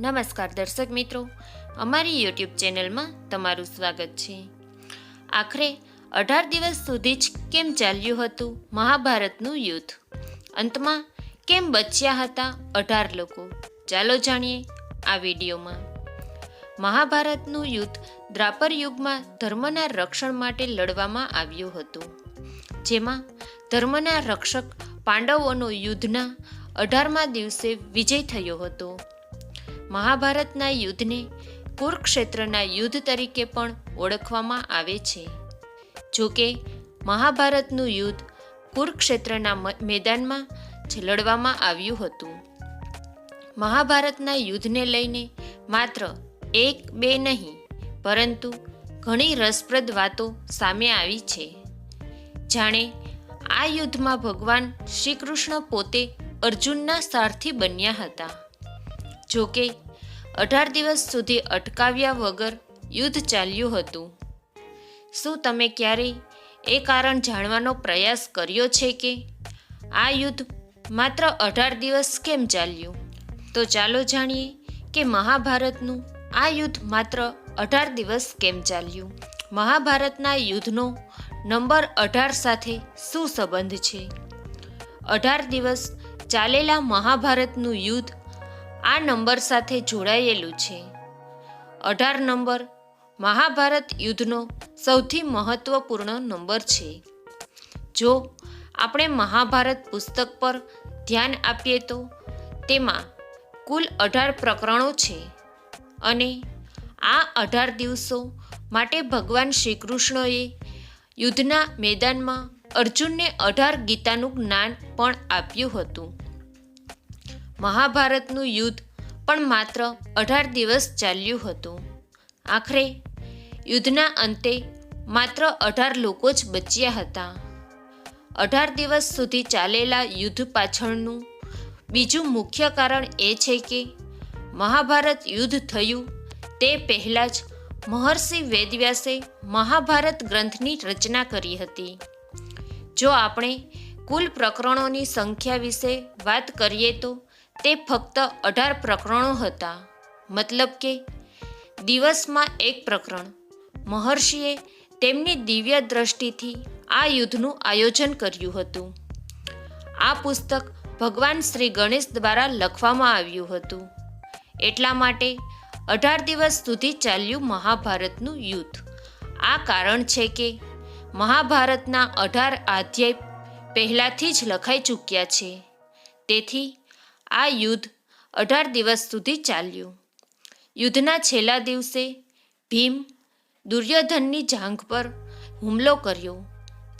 નમસ્કાર દર્શક મિત્રો, અમારી યુટ્યુબ ચેનલમાં તમારું સ્વાગત છે. આખરે અઢાર દિવસ સુધી જ કેમ ચાલ્યું હતું મહાભારતનું યુદ્ધ? અંતમાં કેમ બચ્યા હતા અઢાર લોકો? ચાલો જાણીએ આ વિડીયોમાં. મહાભારતનું યુદ્ધ દ્રાપર યુગમાં ધર્મના રક્ષણ માટે લડવામાં આવ્યું હતું, જેમાં ધર્મના રક્ષક પાંડવોનો યુદ્ધના અઢારમા દિવસે વિજય થયો હતો. મહાભારતના યુદ્ધને કુરુક્ષેત્રના યુદ્ધ તરીકે પણ ઓળખવામાં આવે છે. જો કે, મહાભારતનું યુદ્ધ કુરુક્ષેત્રના મેદાનમાં જ લડવામાં આવ્યું હતું. મહાભારતના યુદ્ધને લઈને માત્ર એક બે નહીં, પરંતુ ઘણી રસપ્રદ વાતો સામે આવી છે. જાણે આ યુદ્ધમાં ભગવાન શ્રી કૃષ્ણ પોતે અર્જુનના સારથી બન્યા હતા. જો કે અઢાર દિવસ સુધી અટકાવ્યા વગર યુદ્ધ ચાલ્યું હતું. શું તમે ક્યારેય એ કારણ જાણવાનો પ્રયાસ કર્યો છે કે આ યુદ્ધ માત્ર અઢાર દિવસ કેમ ચાલ્યું? તો ચાલો જાણીએ કે મહાભારતનું આ યુદ્ધ માત્ર અઢાર દિવસ કેમ ચાલ્યું? મહાભારતના યુદ્ધનો નંબર અઢાર સાથે શું સંબંધ છે? અઢાર દિવસ ચાલેલા મહાભારતનું યુદ્ધ આ નંબર સાથે જોડાયેલું છે. અઢાર નંબર, મહાભારત યુદ્ધનો સૌથી મહત્વપૂર્ણ નંબર છે. જો આપણે મહાભારત પુસ્તક પર ધ્યાન આપીએ તો તેમાં કુલ અઢાર પ્રકરણો છે અને આ અઢાર દિવસો માટે ભગવાન શ્રી કૃષ્ણએ યુદ્ધના મેદાનમાં અર્જુનને અઢાર ગીતાનું જ્ઞાન પણ આપ્યું હતું. મહાભારતનું યુદ્ધ પણ માત્ર અઢાર દિવસ ચાલ્યું હતું. આખરે યુદ્ધના અંતે માત્ર અઢાર લોકો જ બચ્યા હતા. અઢાર દિવસ સુધી ચાલેલા યુદ્ધ પાછળનું બીજું મુખ્ય કારણ એ છે કે મહાભારત યુદ્ધ થયું તે પહેલાં જ મહર્ષિ વેદવ્યાસે મહાભારત ગ્રંથની રચના કરી હતી. જો આપણે કુલ પ્રકરણોની સંખ્યા વિશે વાત કરીએ તો તે ફક્ત અઢાર પ્રકરણો હતા. મતલબ કે દિવસમાં એક પ્રકરણ. મહર્ષિએ તેમની દિવ્ય દ્રષ્ટિથી આ યુદ્ધનું આયોજન કર્યું હતું. આ પુસ્તક ભગવાન શ્રી ગણેશ દ્વારા લખવામાં આવ્યું હતું. એટલા માટે અઢાર દિવસ સુધી ચાલ્યું મહાભારતનું યુદ્ધ. આ કારણ છે કે મહાભારતના અઢાર અધ્યાય પહેલાંથી જ લખાઈ ચૂક્યા છે. તેથી આ યુદ્ધ અઢાર દિવસ સુધી ચાલ્યું. યુદ્ધના છેલ્લા દિવસે ભીમ દુર્યોધનની જાંઘ પર હુમલો કર્યો,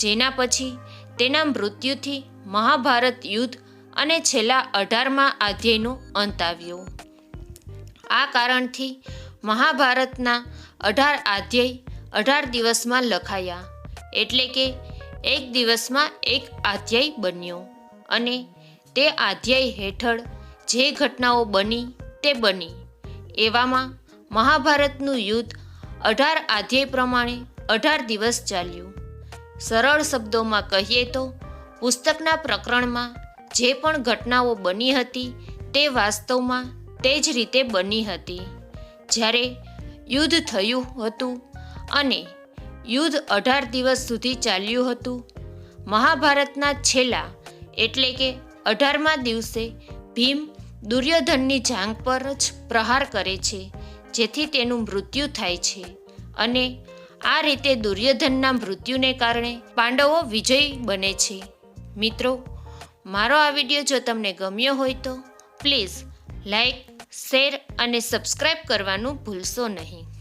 જેના પછી તેના મૃત્યુથી મહાભારત યુદ્ધ અને છેલ્લા અઢારમાં અધ્યાયનો અંત આવ્યો. આ કારણથી મહાભારતના અઢાર અધ્યાય અઢાર દિવસમાં લખાયા, એટલે કે એક દિવસમાં એક અધ્યાય બન્યો અને તે અધ્યાય હેઠળ જે ઘટનાઓ બની તે બની. એવામાં મહાભારતનું યુદ્ધ અઢાર અધ્યાય પ્રમાણે અઢાર દિવસ ચાલ્યું. સરળ શબ્દોમાં કહીએ તો, પુસ્તકના પ્રકરણમાં જે પણ ઘટનાઓ બની હતી તે વાસ્તવમાં તે જ રીતે બની હતી. જ્યારે યુદ્ધ થયું હતું અને યુદ્ધ અઢાર દિવસ સુધી ચાલ્યું હતું, મહાભારતના છેલ્લા એટલે કે અઢારમા દિવસે ભીમ દુર્યોધનની જાંઘ પર જ પ્રહાર કરે છે, જેથી તેનું મૃત્યુ થાય છે. અને આ રીતે દુર્યોધનના મૃત્યુને કારણે પાંડવો વિજયી બને છે. મિત્રો, મારો આ વીડિયો જો તમને ગમ્યો હોય તો પ્લીઝ લાઈક, શેર અને સબસ્ક્રાઈબ કરવાનું ભૂલશો નહીં.